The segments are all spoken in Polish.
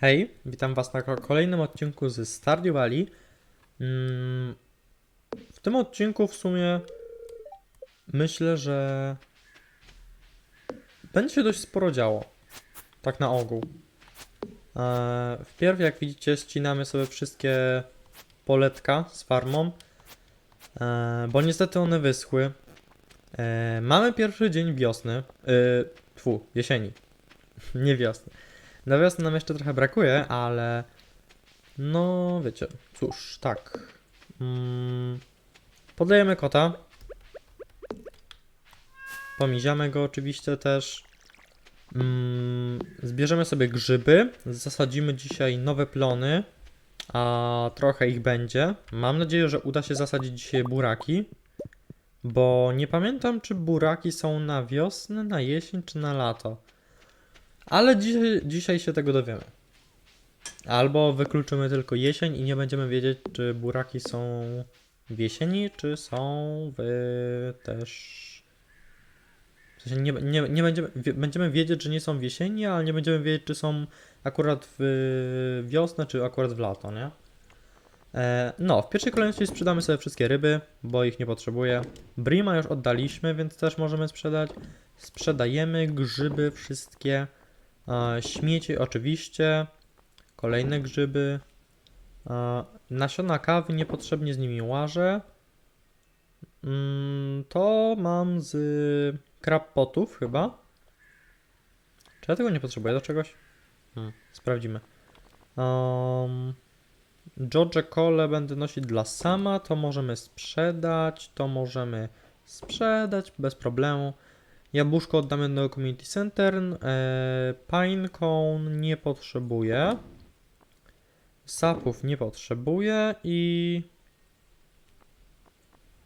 Hej, witam Was na ko- kolejnym odcinku z Stardew Valley. Mm, W tym odcinku w sumie myślę, że będzie się dość sporo działo. Tak na ogół. E, Wpierw, jak widzicie, ścinamy sobie wszystkie poletka z farmą, e, bo niestety one wyschły. E, Mamy pierwszy dzień wiosny, tfu, jesieni, nie wiosny. Na wiosnę nam jeszcze trochę brakuje, ale no wiecie, cóż, tak. Mm, podlejemy kota. Pomiziamy go oczywiście też. Mm, zbierzemy sobie grzyby. Zasadzimy dzisiaj nowe plony, a trochę ich będzie. Mam nadzieję, że uda się zasadzić dzisiaj buraki. Bo nie pamiętam, czy buraki są na wiosnę, na jesień, czy na lato. Ale dzisiaj, się tego dowiemy. Albo wykluczymy tylko jesień i nie będziemy wiedzieć, czy buraki są w jesieni, czy są w też. W sensie nie, nie, nie będziemy, będziemy wiedzieć, że nie są w jesieni, ale nie będziemy wiedzieć, czy są akurat w wiosnę, czy akurat w lato, nie? E, no, w pierwszej kolejności sprzedamy sobie wszystkie ryby, bo ich nie potrzebuję. Brima już oddaliśmy, więc też możemy sprzedać. Sprzedajemy grzyby wszystkie. Śmieci oczywiście. Kolejne grzyby. Nasiona kawy niepotrzebnie z nimi łażę. Mm, to mam z crab potów chyba. Czy ja tego nie potrzebuję do czegoś? Hmm, sprawdzimy. Um, George Cole będę nosić dla sama, to możemy sprzedać, to możemy sprzedać bez problemu. Jabłuszko oddamy do Community Center. E, Pinecone nie potrzebuję. Sapów nie potrzebuję i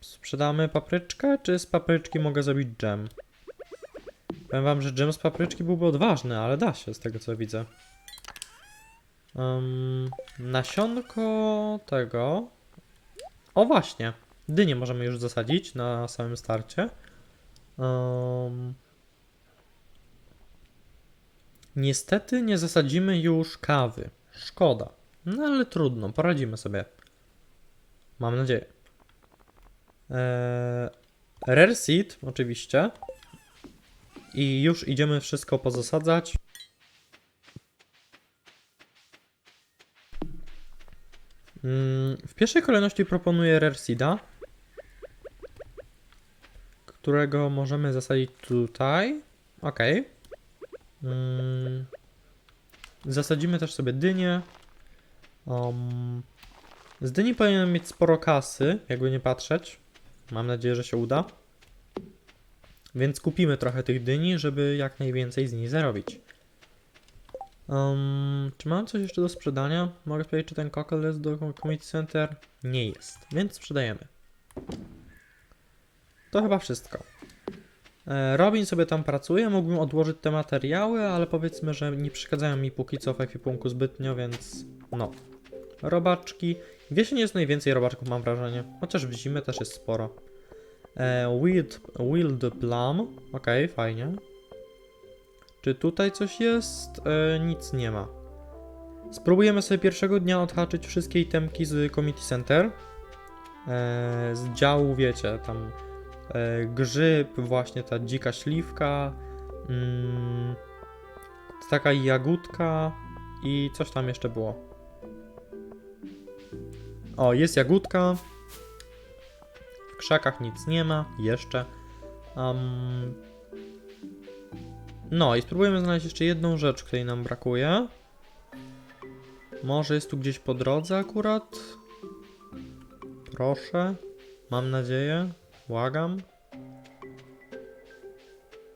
sprzedamy papryczkę, czy z papryczki mogę zrobić dżem? Powiem wam, że dżem z papryczki byłby odważny, ale da się z tego co widzę. Um, nasionko tego. O właśnie, dynię możemy już zasadzić na samym starcie. Um, niestety nie zasadzimy już kawy. Szkoda. No ale trudno, poradzimy sobie. Mam nadzieję. Eee, rare seed, oczywiście. I już idziemy wszystko pozasadzać. Mm, W pierwszej kolejności proponuję Rare Seeda, którego możemy zasadzić tutaj. Ok. Mm, Zasadzimy też sobie dynię. Um, z dyni powinienem mieć sporo kasy, jakby nie patrzeć. Mam nadzieję, że się uda. Więc kupimy trochę tych dyni, żeby jak najwięcej z nich zarobić. Um, czy mam coś jeszcze do sprzedania? Mogę sprawdzić, czy ten kokol jest do Community Center? Nie jest, więc sprzedajemy. To chyba wszystko. E, Robin sobie tam pracuje, mógłbym odłożyć te materiały, ale powiedzmy, że nie przeszkadzają mi póki co w ekwipunku zbytnio, więc no. Robaczki. Jesieni jest najwięcej robaczków, mam wrażenie. Chociaż w zimę też jest sporo. E, wild, wild Plum. Okej, fajnie. Czy tutaj coś jest? E, nic nie ma. Spróbujemy sobie pierwszego dnia odhaczyć wszystkie itemki z Community Center. E, z działu, wiecie, tam grzyb, właśnie ta dzika śliwka, mm, taka jagódka i coś tam jeszcze było. O, jest jagódka. W krzakach nic nie ma, jeszcze. Um, no i spróbujemy znaleźć jeszcze jedną rzecz, której nam brakuje. Może jest tu gdzieś po drodze akurat? Proszę. Mam nadzieję. Błagam.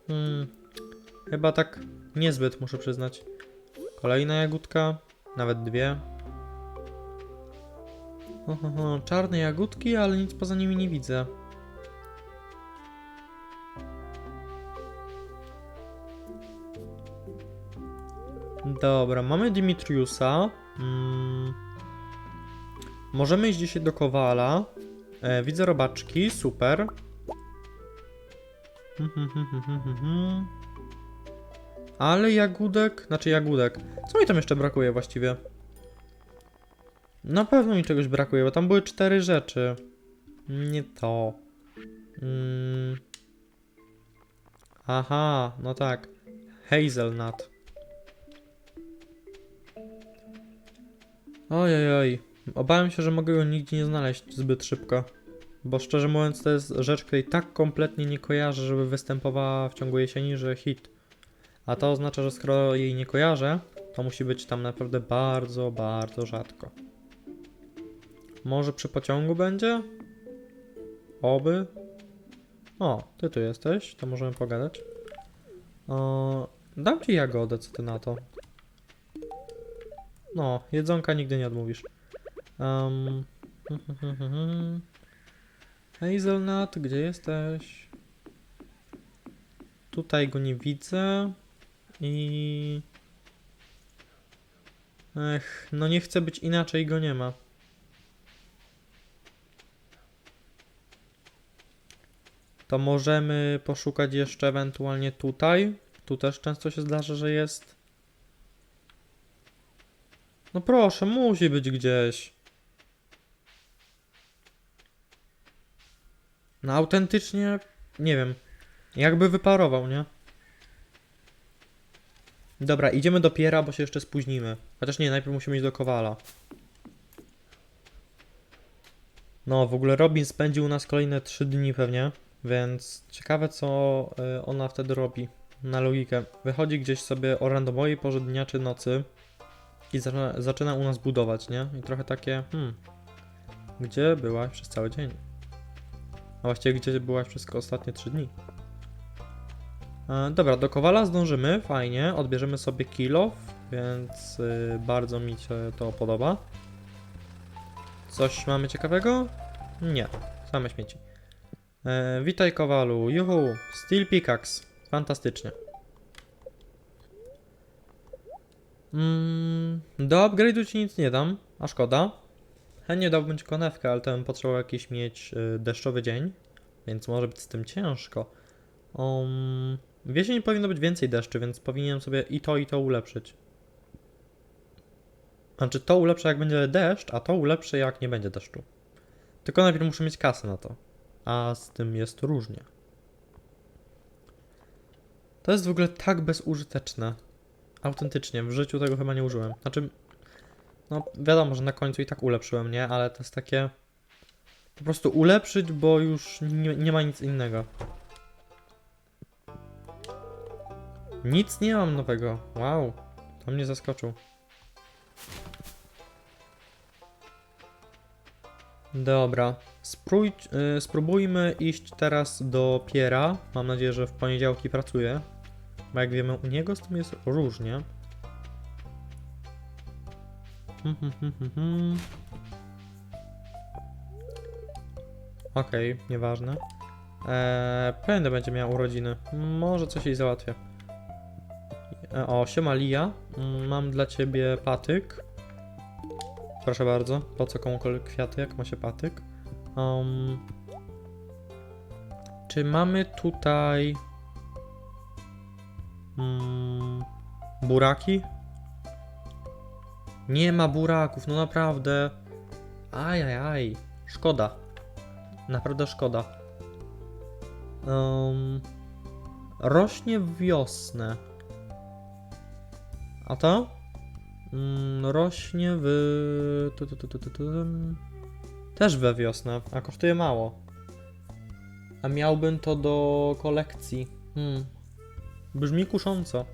Hmm. Chyba tak niezbyt, muszę przyznać. Kolejna jagódka. Nawet dwie. Ho. Czarne jagódki, ale nic poza nimi nie widzę. Dobra, mamy Dimitriusa. Mm. Możemy iść dzisiaj do Kowala. E, widzę robaczki, super. Ale jagódek, znaczy jagódek. Co mi tam jeszcze brakuje właściwie? Na pewno mi czegoś brakuje, bo tam były cztery rzeczy. Nie to. Mm. Aha, no tak. Hazelnut. Ojej, oj. Obawiam się, że mogę go nigdzie nie znaleźć zbyt szybko. Bo szczerze mówiąc, to jest rzecz, której tak kompletnie nie kojarzę, żeby występowała w ciągu jesieni, że hit. A to oznacza, że skoro jej nie kojarzę, to musi być tam naprawdę bardzo, bardzo rzadko. Może przy pociągu będzie? Oby. O, ty tu jesteś, to możemy pogadać. O, dam ci jagodę, co ty na to? No, jedzonka nigdy nie odmówisz. Um, Hazelnut, gdzie jesteś? Tutaj go nie widzę. I... Ech, no nie chcę być inaczej, go nie ma. To możemy poszukać jeszcze ewentualnie tutaj. Tu też często się zdarza, że jest. No proszę, musi być gdzieś. No autentycznie, nie wiem. Jakby wyparował, nie? Dobra, idziemy do Piera, bo się jeszcze spóźnimy. Chociaż nie, najpierw musimy iść do Kowala. No, w ogóle Robin spędził u nas kolejne 3 dni pewnie, więc ciekawe co y, ona wtedy robi. Na logikę. Wychodzi gdzieś sobie o randomowej porze dnia czy nocy i zaczyna, zaczyna u nas budować, nie? I trochę takie, hmm, gdzie byłaś przez cały dzień? A właściwie gdzie byłaś przez ostatnie 3 dni? E, dobra, do Kowala zdążymy, fajnie, odbierzemy sobie kilof, więc y, bardzo mi się to podoba. Coś mamy ciekawego? Nie, same śmieci. E, witaj Kowalu, juhu, Steel Pickaxe, fantastycznie. Mm, do upgrade'u ci nic nie dam, a szkoda. Chętnie dałbym ci konewkę, ale to bym potrzebował jakiś mieć y, deszczowy dzień, więc może być z tym ciężko. Um, w jesieni powinno być więcej deszczu, więc powinienem sobie i to, i to ulepszyć. Znaczy to ulepszę jak będzie deszcz, a to ulepszę jak nie będzie deszczu. Tylko najpierw muszę mieć kasę na to. A z tym jest różnie. To jest w ogóle tak bezużyteczne. Autentycznie, w życiu tego chyba nie użyłem. Znaczy, no wiadomo, że na końcu i tak ulepszyłem, nie? Ale to jest takie... Po prostu ulepszyć, bo już nie, nie ma nic innego. Nic nie mam nowego. Wow, to mnie zaskoczył. Dobra, Sprój, y, spróbujmy iść teraz do Piera. Mam nadzieję, że w poniedziałki pracuje. Bo jak wiemy, u niego z tym jest różnie. Hmm, hmm, hmm. Okej, nieważne. Eee, pewnie będzie miał urodziny. Może coś jej załatwię. E, O, siema Lia. Mm, Mam dla ciebie patyk. Proszę bardzo. Po co komukolwiek kwiaty, jak ma się patyk? Um, czy mamy tutaj... Mm, buraki? Nie ma buraków, no naprawdę. Ajajaj. Szkoda. Naprawdę szkoda. Um, rośnie w wiosnę. A to? Mm, rośnie w. Tu, tu, tu, tu, tu, tu. Też we wiosnę, a kosztuje mało. A miałbym to do kolekcji. Hmm. Brzmi kusząco.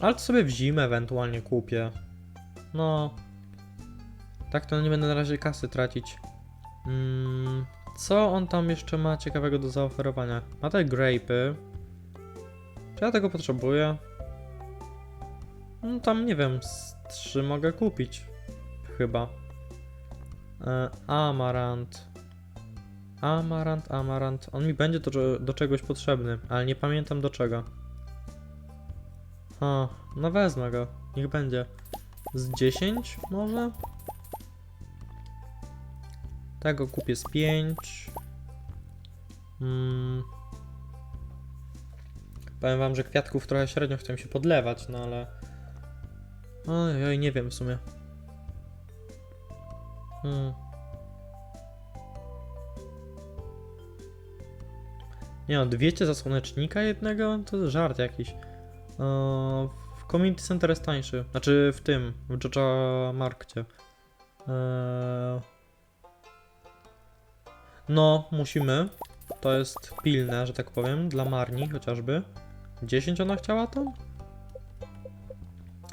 Ale to sobie w zimę ewentualnie kupię. No. Tak to nie będę na razie kasy tracić. Mm, co on tam jeszcze ma ciekawego do zaoferowania? Ma te grape'y. Czy ja tego potrzebuję? No tam nie wiem, z trzy mogę kupić. Chyba. E, amarant. Amarant, amarant. On mi będzie do, do czegoś potrzebny, ale nie pamiętam do czego. O, no wezmę go. Niech będzie. Z 10 może? Tego kupię z 5. Mm. Powiem wam, że kwiatków trochę średnio chcę się podlewać, no ale... Oj, nie wiem w sumie. Hmm. Nie no, wiecie za słonecznika jednego? To żart jakiś. W Community Center jest tańszy. Znaczy w tym, w Joja Markcie. Eee, no, musimy. To jest pilne, że tak powiem, dla Marni chociażby. 10 ona chciała to?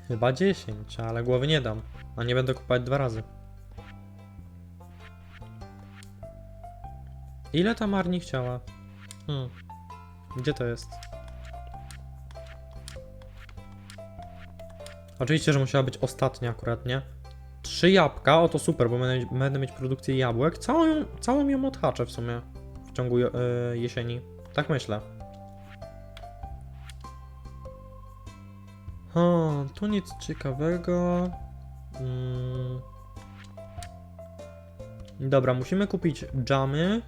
Chyba 10, ale głowy nie dam. A nie będę kupować dwa razy. Ile ta Marni chciała? Hmm. Gdzie to jest? Oczywiście, że musiała być ostatnia akurat, nie? Trzy jabłka, o to super, bo będę, będę mieć produkcję jabłek. Całą, całą ją odhaczę w sumie w ciągu e, jesieni. Tak myślę. O, tu nic ciekawego. Mm. Dobra, musimy kupić dżamy.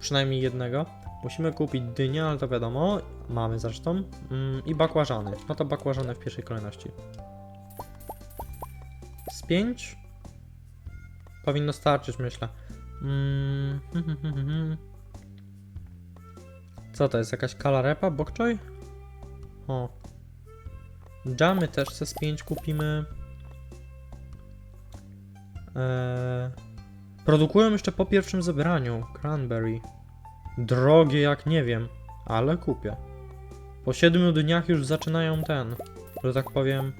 Przynajmniej jednego. Musimy kupić dynię, ale to wiadomo. Mamy zresztą. Mm, I bakłażany. No to bakłażany w pierwszej kolejności. Z 5 powinno starczyć, myślę. Mm, hm, hm, hm, hm, hm. Co to jest? Jakaś kalarepa? Bokczoj? O. Dżamy też z 5 kupimy. Eee, produkują jeszcze po pierwszym zebraniu. Cranberry. Drogie jak nie wiem, ale kupię. Po 7 dniach już zaczynają ten, że tak powiem,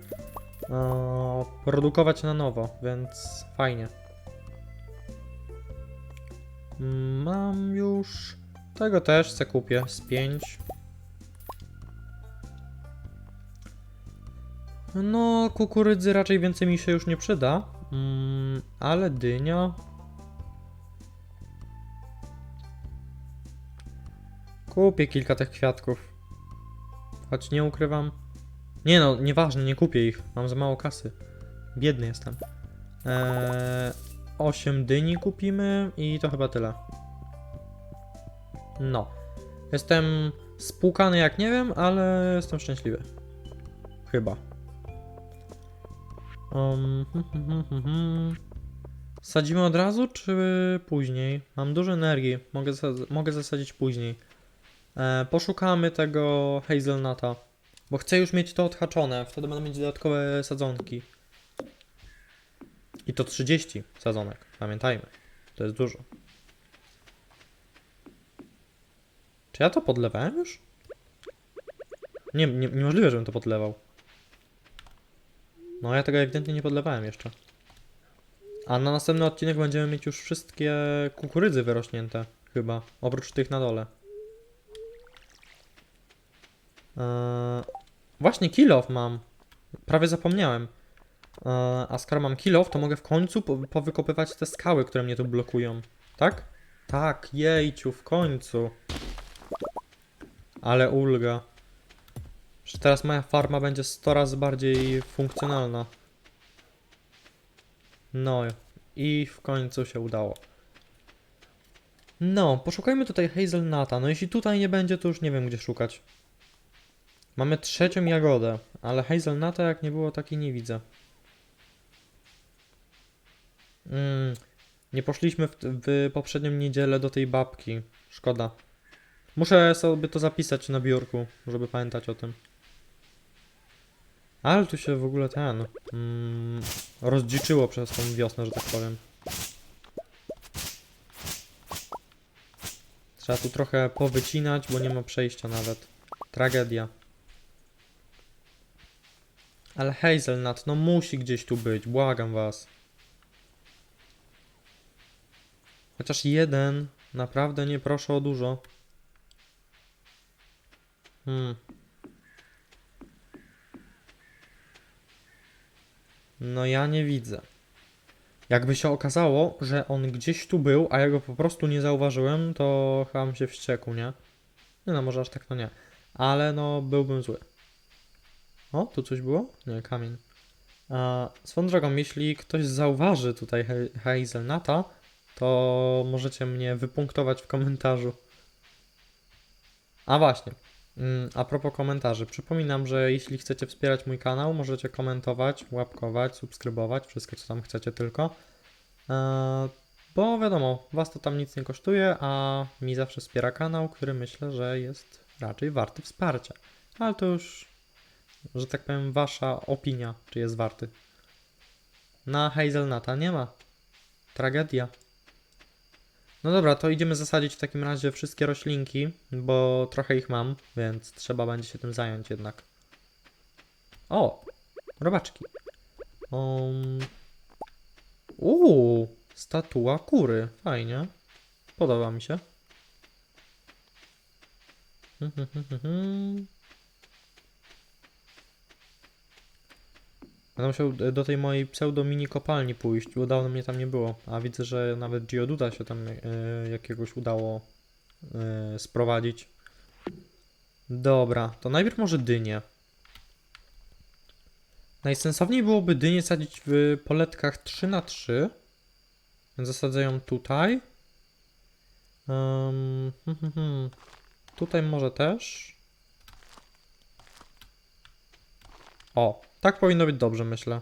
produkować na nowo, więc fajnie. Mam już. Tego też chcę kupię z 5. No, kukurydzy raczej więcej mi się już nie przyda. Mm, ale dynia. Kupię kilka tych kwiatków. Choć nie ukrywam. Nie no, nieważne, nie kupię ich. Mam za mało kasy. Biedny jestem. Eee, 8 dyni kupimy i to chyba tyle. No. Jestem spłukany jak nie wiem, ale jestem szczęśliwy. Chyba. Um, hm, hm, hm. Sadzimy od razu, czy później? Mam dużo energii, mogę, zas- mogę zasadzić później. E, poszukamy tego hazelnuta, bo chcę już mieć to odhaczone, wtedy będę mieć dodatkowe sadzonki. I to 30 sadzonek, pamiętajmy. To jest dużo. Czy ja to podlewałem już? Nie, nie niemożliwe, żebym to podlewał. No, ja tego ewidentnie nie podlewałem jeszcze. A na następny odcinek będziemy mieć już wszystkie kukurydzy wyrośnięte, chyba. Oprócz tych na dole. Eee, właśnie kill off mam. Prawie zapomniałem. Eee, a skoro mam kill off, to mogę w końcu po powykopywać te skały, które mnie tu blokują. Tak? Tak, jejciu, w końcu. Ale ulga. Że teraz moja farma będzie 100 razy bardziej funkcjonalna. No i w końcu się udało. No, poszukajmy tutaj hazelnuta. No jeśli tutaj nie będzie, to już nie wiem gdzie szukać. Mamy trzecią jagodę, ale hazelnuta jak nie było, takiej nie widzę. Mm, nie poszliśmy w, w poprzednią niedzielę do tej babki. Szkoda. Muszę sobie to zapisać na biurku, żeby pamiętać o tym. Ale tu się w ogóle ten. Mm, rozdziczyło przez tą wiosnę, że tak powiem. Trzeba tu trochę powycinać, bo nie ma przejścia nawet. Tragedia. Ale hazelnut, no musi gdzieś tu być, błagam was. Chociaż jeden, naprawdę nie proszę o dużo. Hmm. No ja nie widzę. Jakby się okazało, że on gdzieś tu był, a ja go po prostu nie zauważyłem, to chyba bym się wściekł, nie? Nie no, może aż tak to nie. Ale no, byłbym zły. O, tu coś było? Nie, kamień. A, swoją drogą, jeśli ktoś zauważy tutaj he- hazelnuta, to możecie mnie wypunktować w komentarzu. A właśnie. Mm, A propos komentarzy, przypominam, że jeśli chcecie wspierać mój kanał, możecie komentować, łapkować, subskrybować, wszystko co tam chcecie tylko. Eee, Bo wiadomo, was to tam nic nie kosztuje, a mi zawsze wspiera kanał, który myślę, że jest raczej warty wsparcia. Ale to już, że tak powiem, wasza opinia, czy jest warty. Na Hazelnata nie ma. Tragedia. No dobra, to idziemy zasadzić w takim razie wszystkie roślinki, bo trochę ich mam, więc trzeba będzie się tym zająć jednak. O! Robaczki. Um... Uuu! Statua kury. Fajnie. Podoba mi się. Będę musiał do tej mojej pseudo mini kopalni pójść, bo dawno mnie tam nie było. A widzę, że nawet Geoduda się tam e, jakiegoś udało e, sprowadzić. Dobra, to najpierw może dynię. Najsensowniej byłoby dynię sadzić w poletkach 3 na 3 Więc zasadzę ją tutaj. Um. Tutaj może też. O, tak powinno być dobrze, myślę.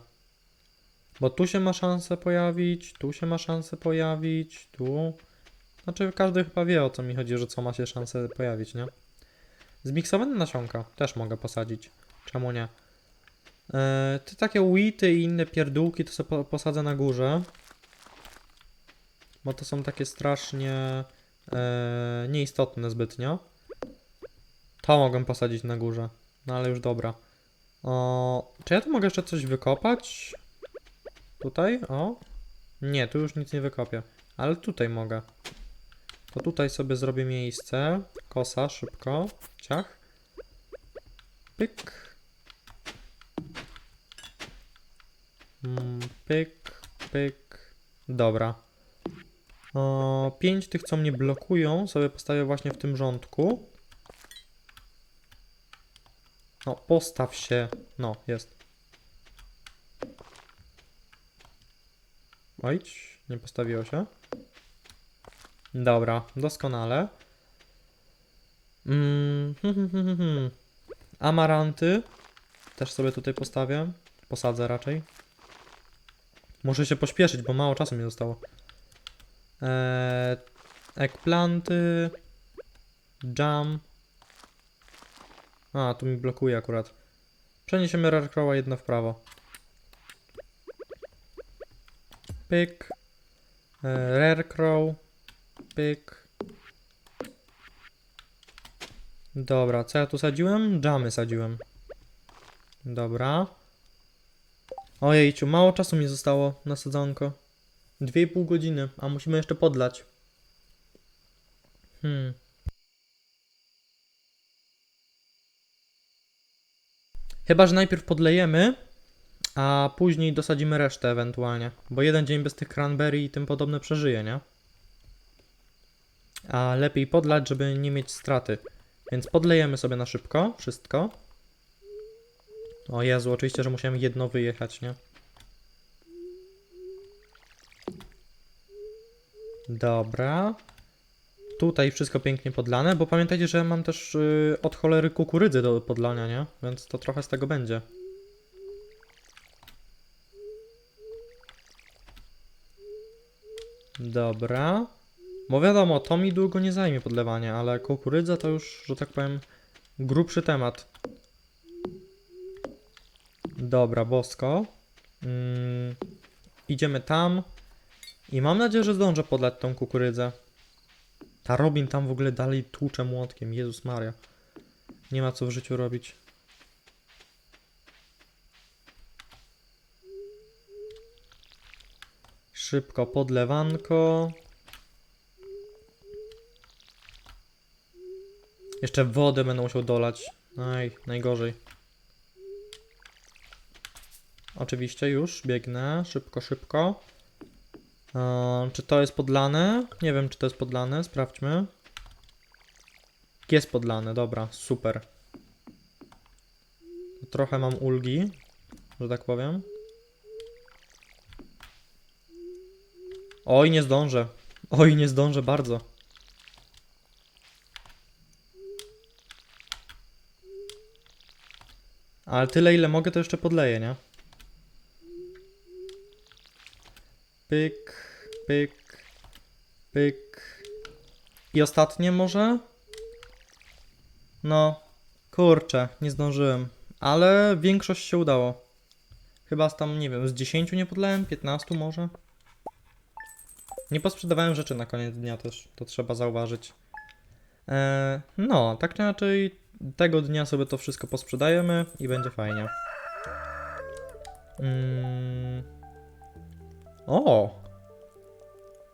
Bo tu się ma szansę pojawić, tu się ma szansę pojawić, tu. Znaczy, każdy chyba wie o co mi chodzi, że co ma się szansę pojawić, nie? Zmiksowane nasionka też mogę posadzić. Czemu nie? E, te takie wity i inne pierdółki to sobie po, posadzę na górze. Bo to są takie strasznie e, nieistotne zbytnio. To mogę posadzić na górze. No ale już dobra. O, czy ja tu mogę jeszcze coś wykopać? Tutaj? O. Nie, tu już nic nie wykopię. Ale tutaj mogę. To tutaj sobie zrobię miejsce. Kosa, szybko. Ciach. Pyk. Mm, Pyk, pyk. Dobra. O, pięć tych, co mnie blokują, sobie postawię właśnie w tym rządku. No, postaw się. No, jest. Ojdź, nie postawiło się. Dobra, doskonale. Mm, hmm, hmm, hmm. Amaranty też sobie tutaj postawię. Posadzę raczej. Muszę się pośpieszyć, bo mało czasu mi zostało. Eee, eggplanty. Jam. A, tu mi blokuje akurat. Przeniesiemy Rarecrowa jedno w prawo. Pyk. E, Rarecrow. Pyk. Dobra, co ja tu sadziłem? Jamy sadziłem. Dobra. Ojejciu, mało czasu mi zostało na sadzonko. 2,5 godziny, a musimy jeszcze podlać. Hmm. Chyba, że najpierw podlejemy, a później dosadzimy resztę ewentualnie. Bo jeden dzień bez tych cranberry i tym podobne przeżyje, nie? A lepiej podlać, żeby nie mieć straty. Więc podlejemy sobie na szybko wszystko. O Jezu, oczywiście, że musiałem jedno wyjechać, nie? Dobra. Tutaj wszystko pięknie podlane, bo pamiętajcie, że mam też y, od cholery kukurydzy do podlania, nie? Więc to trochę z tego będzie. Dobra. Bo wiadomo, to mi długo nie zajmie podlewanie, ale kukurydza to już, że tak powiem, grubszy temat. Dobra, bosko. Mm, idziemy tam. I mam nadzieję, że zdążę podlać tą kukurydzę. Ta Robin tam w ogóle dalej tłucze młotkiem. Jezus Maria. Nie ma co w życiu robić. Szybko podlewanko. Jeszcze wodę będę musiał dolać. Aj, najgorzej. Oczywiście już biegnę. Szybko, szybko. Eee, czy to jest podlane? Nie wiem, czy to jest podlane. Sprawdźmy. Jest podlane, dobra, super. Trochę mam ulgi, że tak powiem. Oj, nie zdążę. Oj, nie zdążę bardzo. Ale tyle ile mogę to jeszcze podleję, nie? Pyk, pyk, pyk. I ostatnie może? No, kurczę, nie zdążyłem. Ale większość się udało. Chyba z tam, nie wiem, z 10 nie podlałem, 15 może. Nie posprzedawałem rzeczy na koniec dnia też, to trzeba zauważyć. Eee, no, tak czy inaczej, tego dnia sobie to wszystko posprzedajemy i będzie fajnie. Mm. O!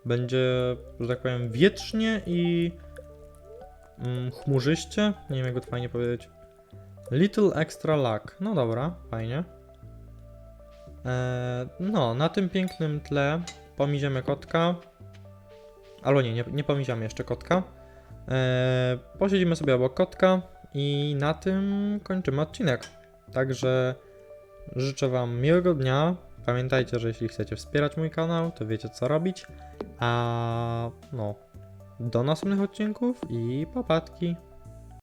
Będzie, że tak powiem, wietrznie i mm, chmurzyście. Nie wiem, jak to fajnie powiedzieć. Little extra luck. No dobra, fajnie. Eee, no, na tym pięknym tle pomiziamy kotka. Albo nie, nie, nie jeszcze kotka. Eee, posiedzimy sobie obok kotka i na tym kończymy odcinek. Także życzę Wam miłego dnia. Pamiętajcie, że jeśli chcecie wspierać mój kanał, to wiecie co robić. A no, do następnych odcinków i papatki.